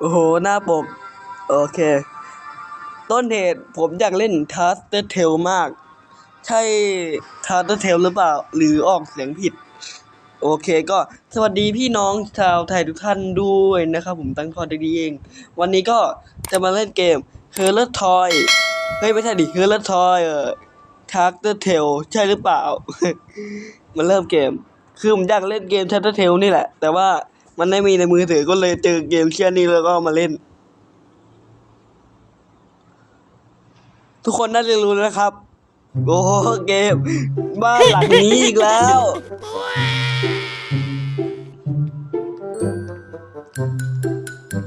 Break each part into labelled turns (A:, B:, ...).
A: โอ้โห หน้าปก โอเค ต้นเหตุผมอยากเล่น t a s t e r Tail มาก ใช่ t a s t e r Tail หรือเปล่า หรือออกเสียงผิด โอเคก็สวัสดีพี่น้องชาวไทยทุกท่านด้วยนะครับ ผมตั้งทอดดีเอง วันนี้ก็จะมาเล่นเกม h e r l e r Toy เฮ้ย ไม่ใช่ดิ h e r l e r Toy เอ่อ t a s t e r Tail ใช่หรือเปล่า มันเริ่มเกม คือผมอยากเล่นเกม t a s t e r Tail นี่แหละ แต่ว่า มันไม่มีในมือถือก็เลยเจอเกมเชี่ยนี้แล้วก็มาเล่น ทุกคนน่าจะรู้นะครับ โอ้เกม บ้านหลังนี้อีกแล้ว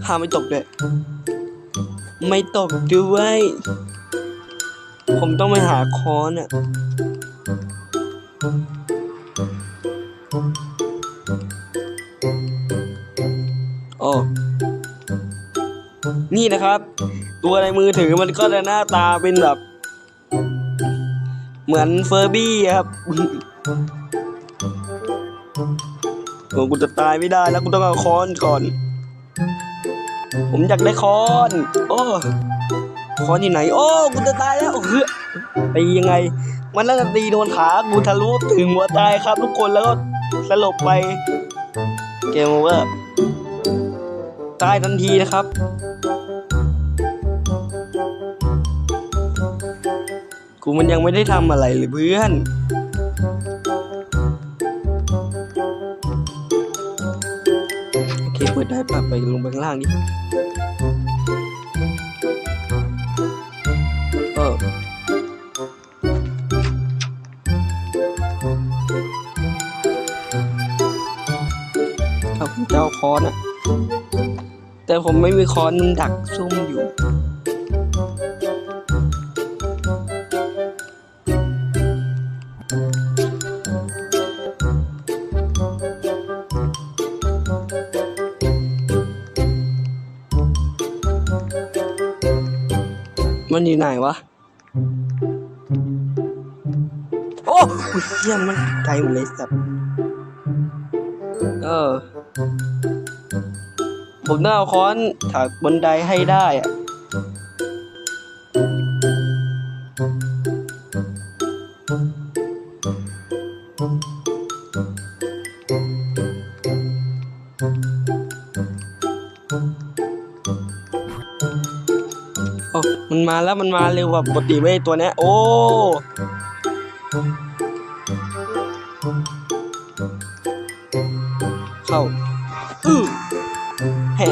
A: ห้ามไม่ตกด้วยไม่ตกด้วย ผมต้องไปหาค้อนอะ นี่นะครับ ตัวในมือถือมันก็จะหน้าตาเป็นแบบ เหมือนเฟอร์บี้ครับโอ้กูจะตายไม่ได้แล้วกูต้องเอาค้อนก่อน ผมอยากได้ค้อน โอ้ค้อนอยู่ไหน โอ้กูจะตายแล้วเฮ้ยตียังไง มันน่าจะตีโดนขากูทะลุถึงหัวใจครับ ทุกคนแล้วก็สลบไป เกมโอเวอร์ตายทันทีนะครับ มันยังไม่ได้ทำอะไรเลยเพื่อนโอเคเปิดได้ปรับไปลงไปข้างล่างดิเออครับผมจะเอาค้อนอะแต่ผมไม่มีค้อนมันดักซุ่มอยู่ มันอยู่ไหนวะ โอ้เฮียมันไกลหมดเลยสัตว์เออ ผมต้องเอาค้อนถากบนไดให้ได้อะ มันมาแล้วมันมาเร็วกว่าปกติเว้ยตัวเนี้ยโอ้เข้าอือเฮ้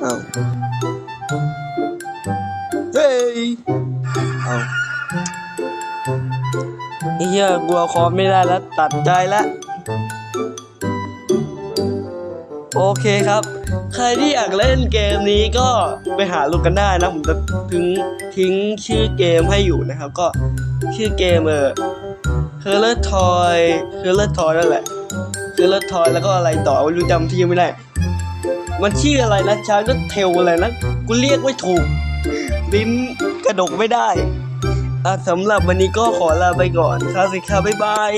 A: เอาเฮ้ยเอาเหี้ยกลัวคอไม่ได้แล้วตัดใจแล้ว โอเคครับ ใครที่อยากเล่นเกมนี้ก็ไปหาลูกกันได้นะ ผมจะทิ้งทิ้งชื่อเกมให้อยู่นะครับ ก็ชื่อเกมเออ h e r l e r Toy h e r l e r Toy นั่นแหละ h e r l e r Toy แล้วก็อะไรต่อไม่รู้จำที่ไม่ได้มันชื่ออะไรนะชาร์ลเทลอะไรนะกูเรียกไม่ถูกลิ้นกระดกไม่ได้อะสำหรับวันนี้ก็ขอลาไปก่อนครับสิครับบ๊ายบาย